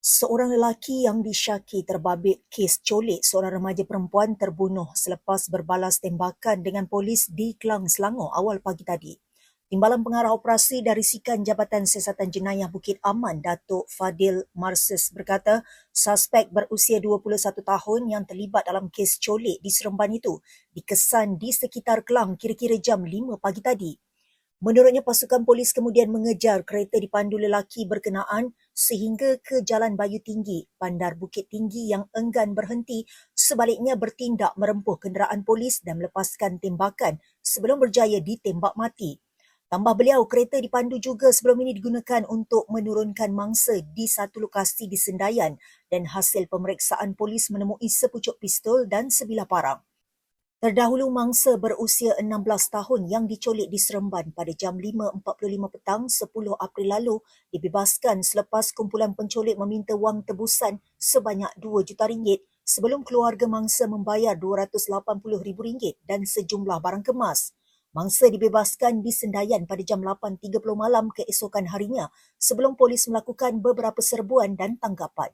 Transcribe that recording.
Seorang lelaki yang disyaki terbabit kes colik seorang remaja perempuan terbunuh selepas berbalas tembakan dengan polis di Kelang, Selangor awal pagi tadi. Timbalan Pengarah Operasi dari Sikan Jabatan Siasatan Jenayah Bukit Aman, Datuk Fadil Marses berkata, suspek berusia 21 tahun yang terlibat dalam kes colik di Seremban itu dikesan di sekitar Kelang kira-kira jam 5 pagi tadi. Menurutnya, pasukan polis kemudian mengejar kereta dipandu lelaki berkenaan sehingga ke Jalan Bayu Tinggi, Bandar Bukit Tinggi yang enggan berhenti sebaliknya bertindak merempuh kenderaan polis dan melepaskan tembakan sebelum berjaya ditembak mati. Tambah beliau, kereta dipandu juga sebelum ini digunakan untuk menurunkan mangsa di satu lokasi di Sendayan dan hasil pemeriksaan polis menemui sepucuk pistol dan sebilah parang. Terdahulu mangsa berusia 16 tahun yang dicolik di Seremban pada jam 5.45 petang 10 April lalu dibebaskan selepas kumpulan pencolik meminta wang tebusan sebanyak 2 juta ringgit sebelum keluarga mangsa membayar RM280,000 dan sejumlah barang kemas. Mangsa dibebaskan di Sendayan pada jam 8.30 malam keesokan harinya sebelum polis melakukan beberapa serbuan dan tanggapan.